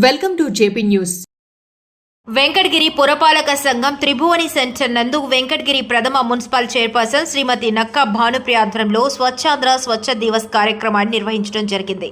Welcome to JP news Venkatagiri పురపాలక సంఘం Tribhuvani centre నందు వెంకటగిరి ప్రథమ మున్సిపల్ చైర్పర్సన్ శ్రీమతి నక్కా భానుప్రియ ఆధ్వర్యంలో స్వచ్ఛాంధ్ర స్వచ్ఛ దివస్ కార్యక్రమాన్ని నిర్వహించడం జరిగింది.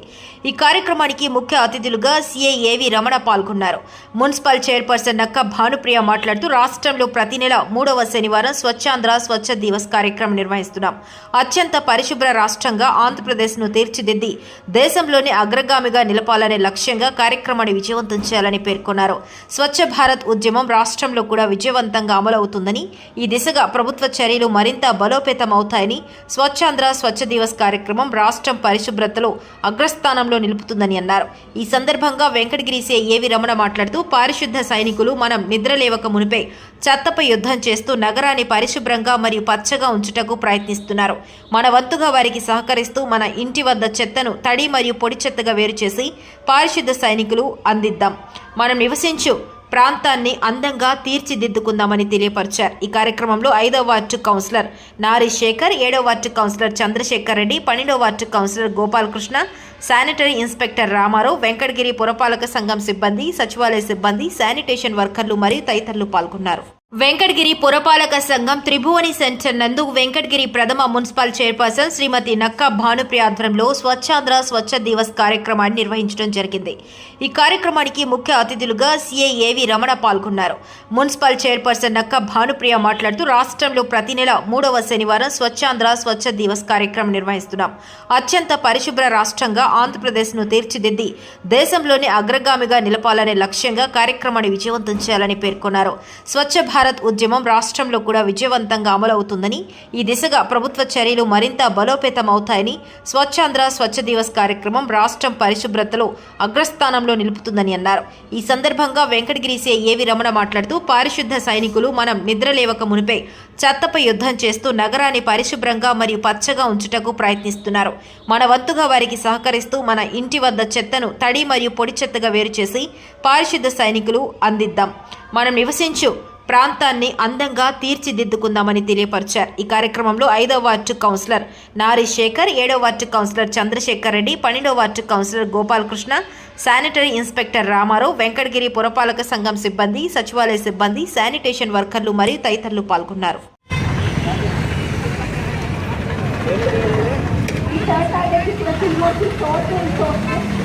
ఈ కార్యక్రమానికి ముఖ్య అతిథులుగా సీఏ ఏవి రమణ పాల్గొన్నారు. మున్సిపల్ చైర్పర్సన్ నక్కా భానుప్రియ మాట్లాడుతూ రాష్ట్రంలో ప్రతి నెల మూడవ శనివారం స్వచ్ఛాంధ్ర స్వచ్ఛ దివస్ కార్యక్రమం నిర్వహిస్తున్నాం. అత్యంత పరిశుభ్ర రాష్ట్రంగా ఆంధ్రప్రదేశ్ను తీర్చిదిద్ది దేశంలోని అగ్రగామిగా నిలపాలనే లక్ష్యంగా కార్యక్రమాన్ని విజయవంతం చేయాలని పేర్కొన్నారు. స్వచ్ఛ భారత్ ఉద్యమం రాష్ట్రంలో కూడా విజయవంతంగా అమలవుతుందని ఈ దిశగా ప్రభుత్వ చర్యలు మరింత బలోపేతం అవుతాయని స్వచ్ఛాంధ్ర స్వచ్ఛ దివస్ కార్యక్రమం రాష్ట్రం పరిశుభ్రతలో అగ్రస్థానంలో నిలుపుతుందని అన్నారు. ఈ సందర్భంగా వెంకటగిరిసే ఏవి రమణ మాట్లాడుతూ పారిశుద్ధ సైనికులు మనం నిద్రలేవక మునిపే చెత్తపై యుద్ధం చేస్తూ నగరాన్ని పరిశుభ్రంగా మరియు పచ్చగా ఉంచుటకు ప్రయత్నిస్తున్నారు. మన వంతుగా వారికి సహకరిస్తూ మన ఇంటి వద్ద చెత్తను తడి మరియు పొడి చెత్తగా వేరు చేసి పారిశుద్ధ సైనికులు అందిద్దాం. మనం నివసించు ప్రాంతాన్ని అందంగా తీర్చిదిద్దుకుందామని తెలియపరిచారు. ఈ కార్యక్రమంలో ఐదవ వార్డు కౌన్సిలర్ నారి శేఖర్ ఏడవ వార్డు కౌన్సిలర్ చంద్రశేఖర్ రెడ్డి పన్నెండవ ward councillor Gopalakrishna sanitary inspector Ramarao Venkatagiri పురపాలక సంఘం సిబ్బంది సచివాలయ సిబ్బంది శానిటేషన్ వర్కర్లు మరియు తదితరులు పాల్గొన్నారు. వెంకటగిరి పురపాలక సంఘం త్రిభువని సెంటర్ నందు వెంకటగిరి ప్రథమ మున్సిపల్ చైర్పర్సన్ శ్రీమతి నక్కా భానుప్రియ ఆధ్వర్యంలో స్వచ్ఛాంధ్ర స్వచ్ఛ దివస్ కార్యక్రమాన్ని నిర్వహించడం జరిగింది. ఈ కార్యక్రమానికి ముఖ్య అతిథులుగా సీఏ ఏవి రమణ పాల్గొన్నారు. మున్సిపల్ చైర్పర్సన్ నక్కా భానుప్రియ మాట్లాడుతూ రాష్ట్రంలో ప్రతి నెల మూడవ శనివారం స్వచ్ఛాంధ్ర స్వచ్ఛ దివస్ కార్యక్రమం నిర్వహిస్తున్నాం. అత్యంత పరిశుభ్ర రాష్ట్రంగా ఆంధ్రప్రదేశ్ను తీర్చిదిద్ది దేశంలోని అగ్రగామిగా నిలపాలనే లక్ష్యంగా కార్యక్రమాన్ని విజయవంతం చేయాలని పేర్కొన్నారు. స్వచ్ఛ భారత్ ఉద్యమం రాష్ట్రంలో కూడా విజయవంతంగా అమలవుతుందని ఈ దిశగా ప్రభుత్వ చర్యలు మరింత బలోపేతం అవుతాయని స్వచ్ఛాంధ్ర స్వచ్ఛ దివస్ కార్యక్రమం రాష్ట్రం పరిశుభ్రతలో అగ్రస్థానంలో నిలుపుతుందని అన్నారు. ఈ సందర్భంగా వెంకటగిరిసే ఏవి రమణ మాట్లాడుతూ పారిశుద్ధ సైనికులు మనం నిద్రలేవక మునిపై చెత్తపై యుద్ధం చేస్తూ నగరాన్ని పరిశుభ్రంగా మరియు పచ్చగా ఉంచుటకు ప్రయత్నిస్తున్నారు. మన వంతుగా వారికి సహకరిస్తూ మన ఇంటి వద్ద చెత్తను తడి మరియు పొడి చెత్తగా వేరు చేసి పారిశుద్ధ సైనికులు అందిద్దాం. మనం నివసించు ప్రాంతాన్ని అందంగా తీర్చిదిద్దుకుందామని తెలియపరిచారు. ఈ కార్యక్రమంలో ఐదవ వార్డు కౌన్సిలర్ నారి శేఖర్ ఏడవ వార్డు కౌన్సిలర్ చంద్రశేఖర్ రెడ్డి పన్నెండవ ward councillor Gopalakrishna sanitary inspector Ramarao Venkatagiri పురపాలక సంఘం సిబ్బంది సచివాలయ సిబ్బంది శానిటేషన్ వర్కర్లు మరియు తదితరులు పాల్గొన్నారు. Swachh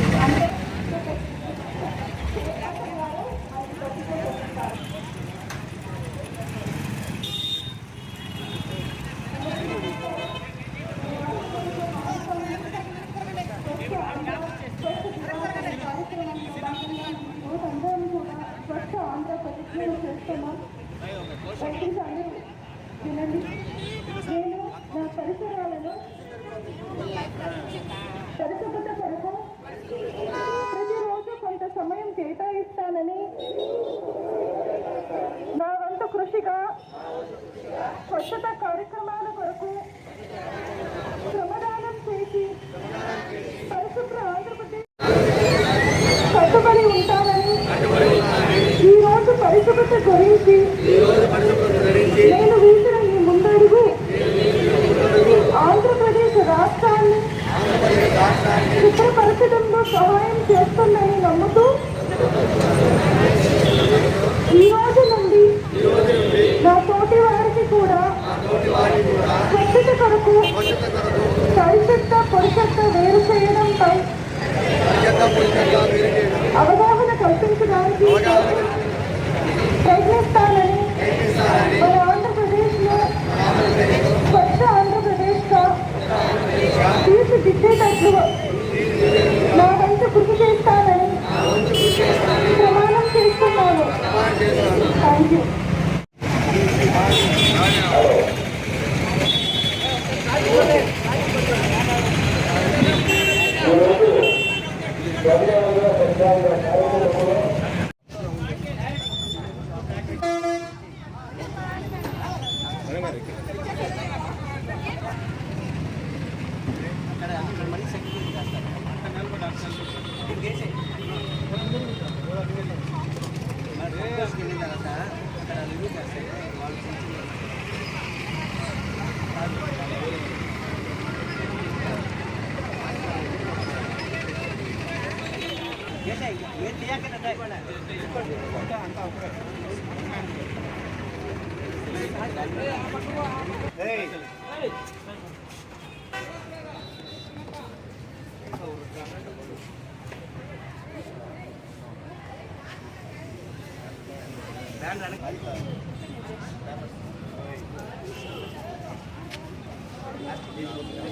Ano ba sa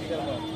sir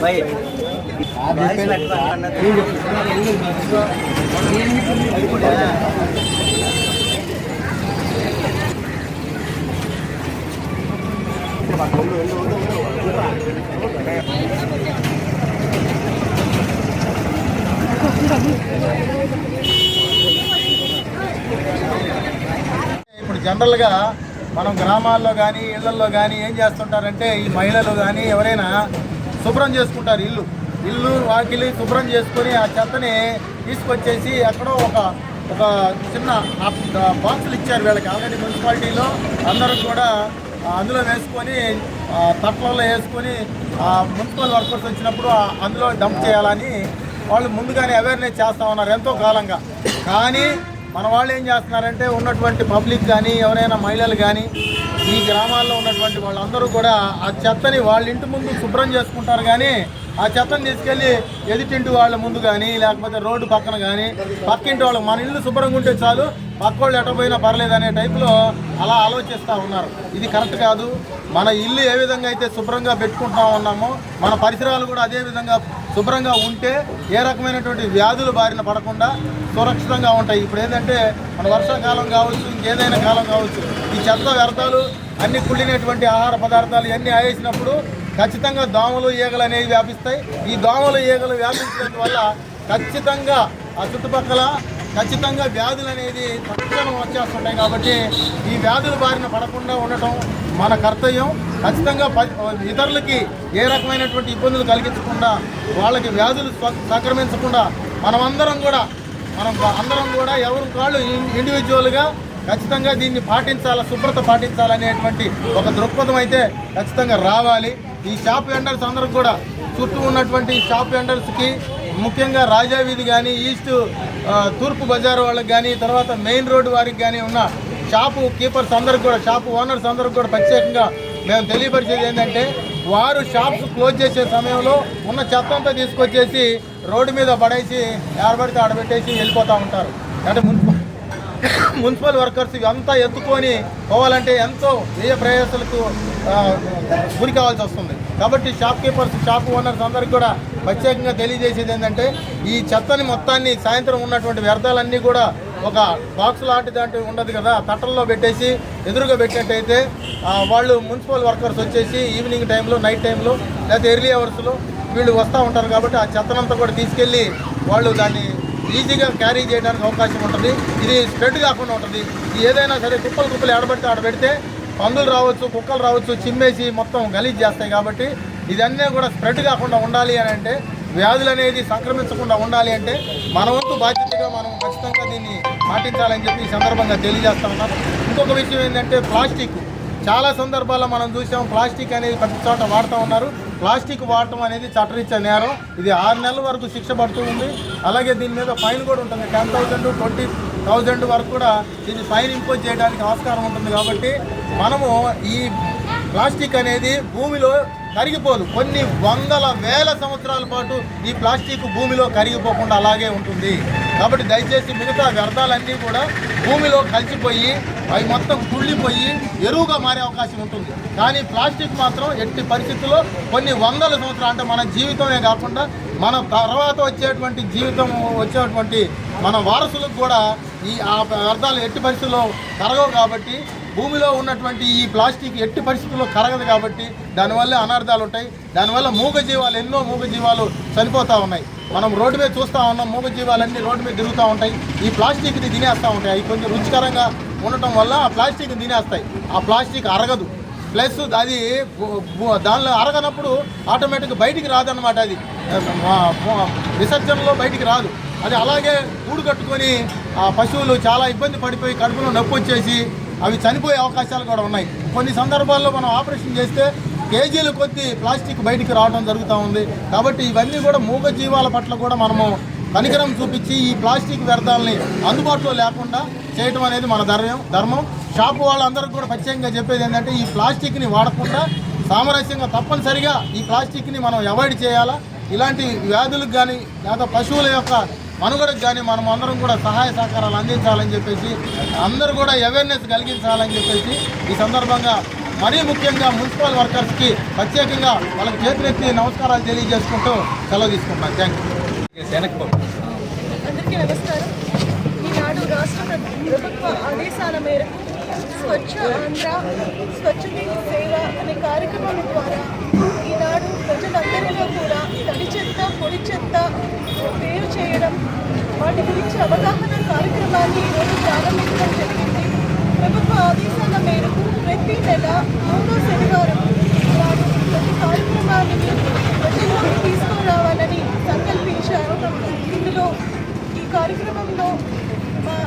భయ్ వాయిస్ పెట్టుకో అన్నది. ఇప్పుడు జనరల్గా మనం గ్రామాల్లో కానీ ఇళ్ళలో కానీ ఏం చేస్తుంటారంటే ఈ మహిళలు కానీ ఎవరైనా శుభ్రం చేసుకుంటారు ఇల్లు. ఇల్లు వాకిలి శుభ్రం చేసుకొని ఆ చెత్తని తీసుకొచ్చేసి ఎక్కడో ఒక ఒక చిన్న బాక్సులు ఇచ్చారు వీళ్ళకి. ఆల్రెడీ మున్సిపాలిటీలో అందరూ కూడా అందులో వేసుకొని తట్లలో వేసుకొని ఆ, మున్సిపల్ వర్కర్స్ వచ్చినప్పుడు అందులో డంప్ చేయాలని వాళ్ళు ముందుగానే అవేర్నెస్ చేస్తూ ఉన్నారు ఎంతో కాలంగా. కానీ మన వాళ్ళు ఏం చేస్తున్నారంటే ఉన్నటువంటి పబ్లిక్ కానీ ఎవరైనా మహిళలు కానీ ఈ గ్రామాల్లో ఉన్నటువంటి వాళ్ళందరూ కూడా ఆ చెత్తని వాళ్ళ ఇంటి ముందు శుభ్రం చేసుకుంటారు కానీ ఆ చెత్తని తీసుకెళ్ళి ఎదుటింటి వాళ్ళ ముందు కానీ లేకపోతే రోడ్డు పక్కన కానీ పక్కింటి వాళ్ళు మన ఇల్లు శుభ్రంగా ఉంటే చాలు పక్క వాళ్ళు పోయినా పర్లేదు అనే టైపులో అలా ఆలోచిస్తూ ఉన్నారు. ఇది కరెక్ట్ కాదు. మన ఇల్లు ఏ విధంగా అయితే శుభ్రంగా పెట్టుకుంటా ఉన్నామో మన పరిసరాలు కూడా అదే విధంగా శుభ్రంగా ఉంటే ఏ రకమైనటువంటి వ్యాధులు బారిన పడకుండా సురక్షితంగా ఉంటాయి. ఇప్పుడు ఏంటంటే మన వర్షాకాలం కావచ్చు ఇంకేదైనా కాలం కావచ్చు ఈ చెత్త వ్యర్థాలు అన్ని కుళ్ళినటువంటి ఆహార పదార్థాలు ఇవన్నీ ఆయేసినప్పుడు ఖచ్చితంగా దోమలు ఈగలు అనేవి వ్యాపిస్తాయి. ఈ దోమలు ఈగలు వ్యాపించడం వల్ల ఖచ్చితంగా ఆ చుట్టుపక్కల ఖచ్చితంగా వ్యాధులు అనేది తక్షణం వచ్చేస్తుంటాయి. కాబట్టి ఈ వ్యాధులు బారిన పడకుండా ఉండటం మన కర్తవ్యం ఖచ్చితంగా ప- ఇతరులకి ఏ రకమైనటువంటి ఇబ్బందులు కలిగించకుండా వాళ్ళకి వ్యాధులు సంక్రమించకుండా మనమందరం కూడా మనం అందరం కూడా ఎవరి కాళ్ళు ఇండివిజువల్గా ఖచ్చితంగా దీన్ని పాటించాలా శుభ్రత పాటించాలనేటువంటి ఒక దృక్పథం అయితే ఖచ్చితంగా రావాలి. ఈ షాప్ వెండర్స్ అందరూ కూడా చుట్టూ ఉన్నటువంటి షాప్ వెండర్స్కి ముఖ్యంగా రాజావీధి కానీ ఈస్ట్ తూర్పు బజార్ వాళ్ళకి కానీ తర్వాత మెయిన్ రోడ్డు వారికి కానీ ఉన్న షాపు కీపర్స్ అందరికి కూడా షాపు ఓనర్స్ అందరికి కూడా ప్రత్యేకంగా మేము తెలియపరిచేది ఏంటంటే వారు షాప్స్ క్లోజ్ చేసే సమయంలో ఉన్న చెత్త అంతా తీసుకొచ్చేసి రోడ్డు మీద పడేసి ఏడబడితే ఆడబెట్టేసి వెళ్ళిపోతూ ఉంటారు. అంటే మున్సిపల్ మున్సిపల్ వర్కర్స్ ఇవంతా ఎత్తుకొని పోవాలంటే ఎంతో వ్యయ ప్రయాసాలకు గురి కావాల్సి వస్తుంది. కాబట్టి షాప్ కీపర్స్ షాప్ ఓనర్స్ అందరికీ కూడా ప్రత్యేకంగా తెలియజేసేది ఏంటంటే ఈ చెత్తని మొత్తాన్ని సాయంత్రం ఉన్నటువంటి వ్యర్థాలన్నీ కూడా ఒక బాక్స్ లాంటి దాంట్లో ఉండదు కదా తట్టల్లో పెట్టేసి ఎదురుగా పెట్టినట్టయితే వాళ్ళు మున్సిపల్ వర్కర్స్ వచ్చేసి ఈవినింగ్ టైంలో నైట్ టైంలో లేకపోతే ఎర్లీ అవర్స్లో వీళ్ళు వస్తూ ఉంటారు కాబట్టి ఆ చెత్తనంతా కూడా తీసుకెళ్ళి వాళ్ళు దాన్ని ఈజీగా క్యారీ చేయడానికి అవకాశం ఉంటుంది. ఇది స్ప్రెడ్ కాకుండా ఉంటుంది. ఏదైనా సరే కుప్పలు కుప్పలు ఆడబెడితే ఆడబెడితే పందులు రావచ్చు కుక్కలు రావచ్చు చిమ్మేసి మొత్తం గలీజ్ చేస్తాయి కాబట్టి ఇదన్నీ కూడా స్ప్రెడ్ కాకుండా ఉండాలి అని అంటే వ్యాధులు అనేది సంక్రమించకుండా ఉండాలి అంటే మన వంతు బాధ్యతగా మనం ఖచ్చితంగా దీన్ని పాటించాలని చెప్పి ఈ సందర్భంగా తెలియజేస్తా ఉన్నాం. ఇంకొక విషయం ఏంటంటే ప్లాస్టిక్. చాలా సందర్భాల్లో మనం చూసాం ప్లాస్టిక్ అనేది ప్రతి చోట వాడుతూ ఉన్నారు. ప్లాస్టిక్ వాడటం అనేది చట్టరీత్యా నేరం. ఇది ఆరు నెలల వరకు శిక్ష పడుతూ ఉంది. అలాగే దీని మీద ఫైన్ కూడా ఉంటుంది. టెన్ థౌజండ్ ట్వంటీ థౌజండ్ వరకు కూడా దీన్ని ఫైన్ ఇంపోజ్ చేయడానికి ఆస్కారం ఉంటుంది కాబట్టి మనము ఈ ప్లాస్టిక్ అనేది భూమిలో కరిగిపోదు. కొన్ని వందల వేల సంవత్సరాల పాటు ఈ ప్లాస్టిక్ భూమిలో కరిగిపోకుండా అలాగే ఉంటుంది. కాబట్టి దయచేసి మిగతా వ్యర్థాలన్నీ కూడా భూమిలో కలిసిపోయి అవి మొత్తం కుళ్ళిపోయి ఎరువుగా మారే అవకాశం ఉంటుంది. కానీ ప్లాస్టిక్ మాత్రం ఎట్టి పరిస్థితుల్లో కొన్ని వందల సంవత్సరాలు అంటే మన జీవితమే కాకుండా మన తర్వాత వచ్చేటువంటి జీవితం వచ్చేటువంటి మన వారసులకు కూడా ఈ ఆ వ్యర్థాలు ఎట్టి పరిస్థితుల్లో కరగవు కాబట్టి భూమిలో ఉన్నటువంటి ఈ ప్లాస్టిక్ ఎట్టి పరిస్థితుల్లో కరగదు కాబట్టి దానివల్ల అనర్థాలు ఉంటాయి. దానివల్ల మూగజీవాలు ఎన్నో మూగజీవాలు చనిపోతూ ఉన్నాయి. మనం రోడ్డు మీద చూస్తూ ఉన్నాం మూగజీవాలన్నీ రోడ్డు మీద తిరుగుతూ ఉంటాయి. ఈ ప్లాస్టిక్ని తినేస్తూ ఉంటాయి. అవి కొంచెం రుచికరంగా ఉండటం వల్ల ఆ ప్లాస్టిక్ని తినేస్తాయి. ఆ ప్లాస్టిక్ అరగదు. ప్లస్ అది దానిలో అరగనప్పుడు ఆటోమేటిక్గా బయటికి రాదన్నమాట అది. విసర్జనలో బయటికి రాదు. అది అలాగే గూడు కట్టుకొని ఆ పశువులు చాలా ఇబ్బంది పడిపోయి కడుపులో నొప్పి వచ్చేసి అవి చనిపోయే అవకాశాలు కూడా ఉన్నాయి. కొన్ని సందర్భాల్లో మనం ఆపరేషన్ చేస్తే కేజీల కొద్దీ ప్లాస్టిక్ బయటికి రావడం జరుగుతూ ఉంది. కాబట్టి ఇవన్నీ కూడా మూగ జీవాల పట్ల కూడా మనము కనికరం చూపించి ఈ ప్లాస్టిక్ వ్యర్థాలని అందుబాటులో లేకుండా చేయటం అనేది మన ధర్మం ధర్మం. షాపు వాళ్ళందరికీ కూడా ప్రత్యేకంగా చెప్పేది ఏంటంటే ఈ ప్లాస్టిక్ని వాడకుండా సామరస్యంగా తప్పనిసరిగా ఈ ప్లాస్టిక్ని మనం అవాయిడ్ చేయాలా? ఇలాంటి వ్యాధులకు కానీ లేదా పశువుల యొక్క మనుగడకు కానీ మనం అందరం కూడా సహాయ సహకారాలు అందించాలని చెప్పేసి అందరూ కూడా అవేర్నెస్ కలిగించాలని చెప్పేసి ఈ సందర్భంగా మరీ ముఖ్యంగా మున్సిపల్ వర్కర్స్కి ప్రత్యేకంగా వాళ్ళకి చేతులెత్తి నమస్కారాలు తెలియజేసుకుంటూ సెలవు తీసుకుంటున్నాను థ్యాంక్ యూ అందరికీ నమస్కారం. ఈనాడు రాష్ట్ర ప్ర- ప్రభుత్వ ఆదేశాల మేరకు స్వచ్ఛ ఆంధ్ర స్వచ్ఛ సేవ అనే కార్యక్రమం ద్వారా ఈనాడు ప్రజలందరిలో కూడా తడి చెత్త పొడి చెత్త వేరు చేయడం వాటి గురించి అవగాహన కార్యక్రమాన్ని ఈరోజు ప్రారంభించడం జరిగింది. ప్రభుత్వ ఆదేశాల మేరకు ప్రతి నెల మూడో శనివారం వారు ప్రతి కార్యక్రమాన్ని ప్రజల్లోకి తీసుకురావాలని సంకల్పించారు ఇందులో ఈ కార్యక్రమంలో మా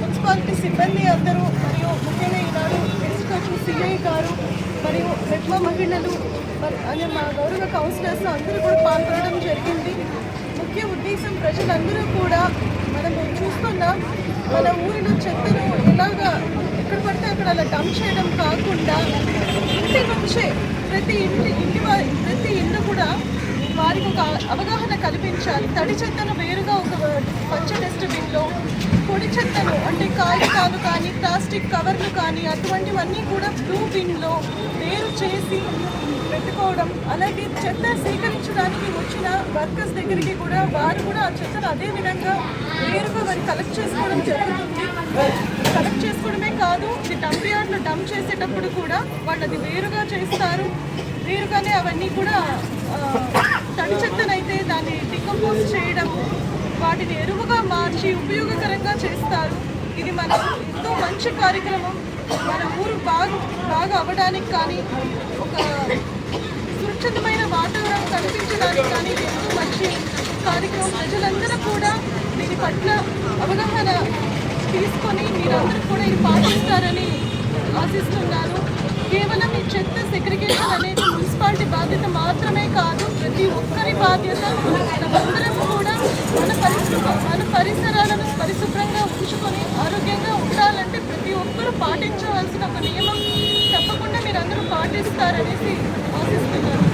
మున్సిపాలిటీ సిబ్బంది అందరూ మరియు ముఖ్యంగా ఈనాడు ఎస్కొచ్చిన సిఐ గారు మరియు మెట్మ మహిళలు మరి- అనే మా గౌరవ కౌన్సిలర్స్ అందరూ కూడా పాల్గొనడం జరిగింది. ముఖ్య ఉద్దేశం ప్రజలందరూ కూడా మనము చూస్తున్నాం మన ఊరిలో చెత్తను ఎలాగా ఎక్కడ పడితే అక్కడ అలా డంప్ చేయడం కాకుండా ఇంటి నుంచే ప్రతి ఇంటి ఇంటి వారి ప్రతి ఇల్లు కూడా వారికి ఒక అవగాహన కల్పించాలి. తడి చెత్తను వేరుగా ఒక పచ్చ డస్ట్బిన్లో పొడి చెత్తను అంటే కాగితాలు కానీ ప్లాస్టిక్ కవర్లు కానీ అటువంటివన్నీ కూడా బ్లూ బిన్లో వేరు చేసి పెట్టుకోవడం అలాగే చెత్త సేకరించడానికి వచ్చిన వర్కర్స్ దగ్గరికి కూడా వారు కూడా ఆ చెత్తను అదే విధంగా వేరుగా వారు కలెక్ట్ చేసుకోవడం జరుగుతుంది. కలెక్ట్ చేసుకోవడమే కాదు ఇది డంప్ యార్డ్లో డంప్ చేసేటప్పుడు కూడా వాళ్ళు అది వేరుగా చేస్తారు. వేరుగానే అవన్నీ కూడా తడి చెత్తనైతే దాన్ని డికంపోజ్ చేయడము వాటిని ఎరువుగా మార్చి ఉపయోగకరంగా చేస్తారు. ఇది మన ఎంతో మంచి కార్యక్రమం. మన ఊరు బాగా బాగా అవ్వడానికి కానీ ఒక సురక్షితమైన వాతావరణం కల్పించడానికి కానీ ఎంతో మంచి కార్యక్రమం. ప్రజలందరూ కూడా దీని పట్ల అవగాహన తీసుకొని మీరందరూ కూడా ఇది పాటిస్తారని ఆశిస్తున్నాను. కేవలం ఈ చెత్త సెగ్రిగేషన్ అనేది మున్సిపాలిటీ బాధ్యత మాత్రమే కాదు ప్రతి ఒక్కరి బాధ్యత మనమందరము కూడా మన పరిశుభ్ర మన పరిసరాలను పరిశుభ్రంగా ఉంచుకొని ఆరోగ్యంగా ఉండాలంటే ప్రతి ఒక్కరూ పాటించవలసిన ఒక నియమం తప్పకుండా మీరు అందరూ పాటిస్తారనేసి ఆశిస్తున్నారు